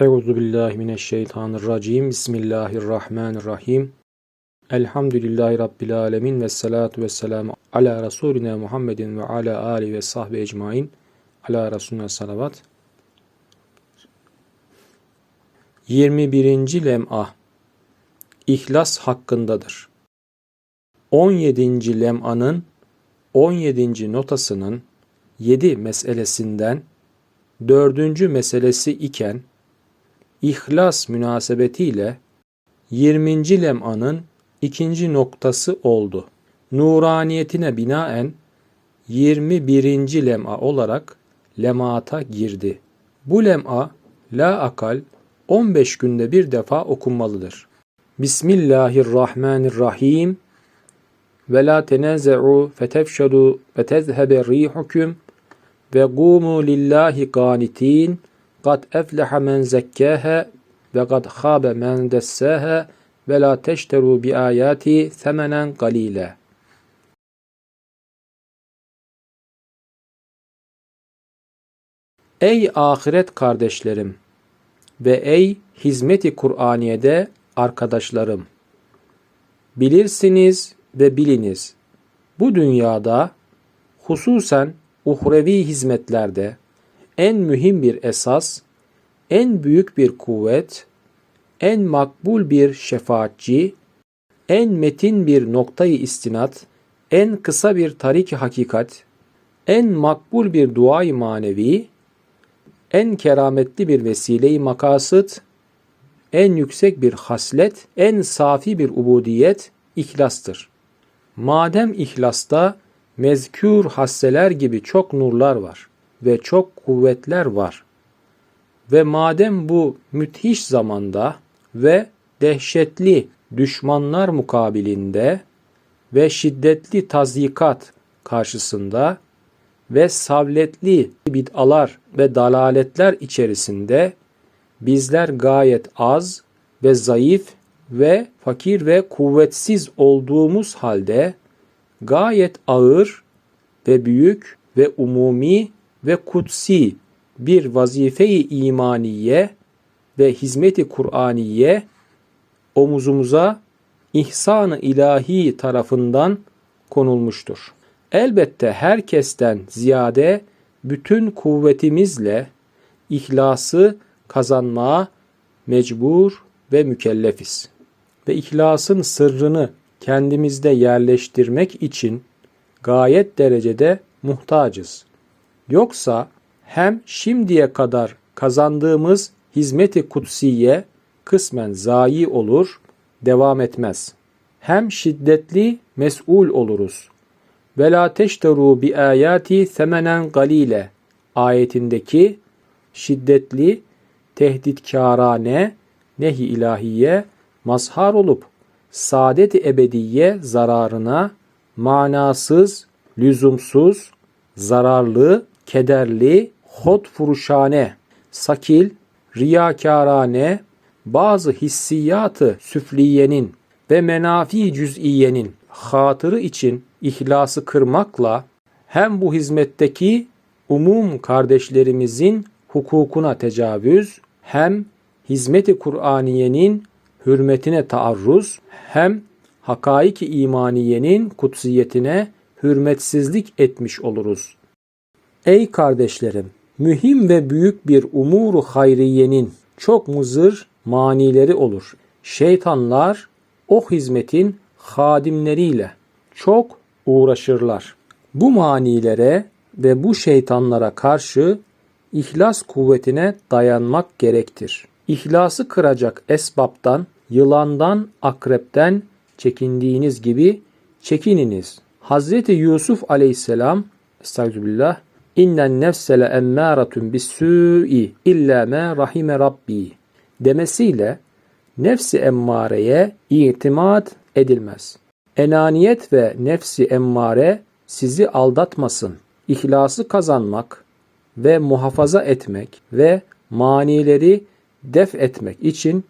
Euzu billahi mineşşeytanirracim. Bismillahirrahmanirrahim. Elhamdülillahi rabbil alamin ve salatu vesselamu ala rasulina Muhammedin ve ala ali ve sahbi ecmaîn. Ala resulina salavat. 21. lem'a İhlas hakkındadır. 17. lem'anın 17. notasının 7 meselesinden dördüncü meselesi iken İhlas münasebetiyle 20. lem'anın ikinci noktası oldu. Nuraniyetine binaen 21. lem'a olarak lemata girdi. Bu lem'a la akal 15 günde bir defa okunmalıdır. Bismillahirrahmanirrahim ve la tenaze'u fetefşadu ve tezhebe rihukum ve gumu lillahi qanitin kad efleha men zekkâhe ve kad khâbe men dessâhe ve la teşteru bi ayati semenen galile. Ey ahiret kardeşlerim ve ey hizmeti Kur'aniye'de arkadaşlarım. Bilirsiniz ve biliniz. Bu dünyada hususen uhrevi hizmetlerde en mühim bir esas, en büyük bir kuvvet, en makbul bir şefaatçi, en metin bir noktayı istinat, en kısa bir tarik hakikat, en makbul bir duayı manevi, en kerametli bir vesile-i makasıt, en yüksek bir haslet, en safi bir ubudiyet ihlastır. Madem ihlasta mezkür hasseler gibi çok nurlar var ve çok kuvvetler var. Ve madem bu müthiş zamanda ve dehşetli düşmanlar mukabilinde ve şiddetli tazikat karşısında ve savletli bid'alar ve dalaletler içerisinde bizler gayet az ve zayıf ve fakir ve kuvvetsiz olduğumuz halde gayet ağır ve büyük ve umumi ve kutsi bir vazife-i imaniye ve hizmeti Kur'aniye omuzumuza ihsan-ı ilahi tarafından konulmuştur. Elbette herkesten ziyade bütün kuvvetimizle ihlası kazanmaya mecbur ve mükellefiz. Ve ihlasın sırrını kendimizde yerleştirmek için gayet derecede muhtacız. Yoksa hem şimdiye kadar kazandığımız hizmeti kutsiye kısmen zayi olur, devam etmez. Hem şiddetli mes'ul oluruz. Ve la teşteru bi ayati semenen galile ayetindeki şiddetli tehditkârane nehi ilahiye mazhar olup saadet-i ebediye zararına manasız, lüzumsuz, zararlı, kederli, hot furuşane, sakil, riyakârane, bazı hissiyatı süfliyenin ve menafi cüz'iyenin hatırı için ihlası kırmakla hem bu hizmetteki umum kardeşlerimizin hukukuna tecavüz hem hizmeti Kur'aniyenin hürmetine taarruz hem hakaiki imaniyenin kutsiyetine hürmetsizlik etmiş oluruz. Ey kardeşlerim, mühim ve büyük bir umuru hayriyenin çok muzır manileri olur. Şeytanlar o hizmetin hadimleriyle çok uğraşırlar. Bu manilere ve bu şeytanlara karşı ihlas kuvvetine dayanmak gerektir. İhlası kıracak esbaptan, yılandan, akrepten çekindiğiniz gibi çekininiz. Hazreti Yusuf aleyhisselam Estağfirullah İnnen nefsele emmâratun bis-sû'i illa ma rahime rabbi demesiyle nefsi emmareye itimat edilmez. Enaniyet ve nefsi emmare sizi aldatmasın. İhlası kazanmak ve muhafaza etmek ve manileri def etmek için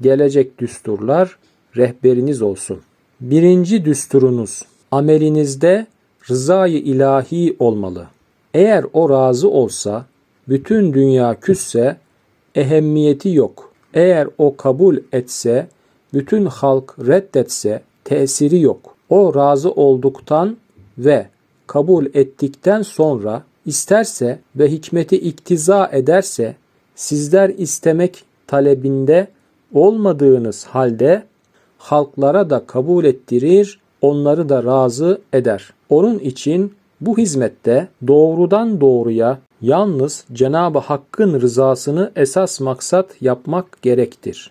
gelecek düsturlar rehberiniz olsun. Birinci düsturunuz amelinizde rızayı ilahi olmalı. Eğer o razı olsa, bütün dünya küsse ehemmiyeti yok. Eğer o kabul etse, bütün halk reddetse tesiri yok. O razı olduktan ve kabul ettikten sonra isterse ve hikmeti iktiza ederse sizler istemek talebinde olmadığınız halde halklara da kabul ettirir, onları da razı eder. Onun için bu hizmette doğrudan doğruya yalnız Cenab-ı Hakk'ın rızasını esas maksat yapmak gerektir.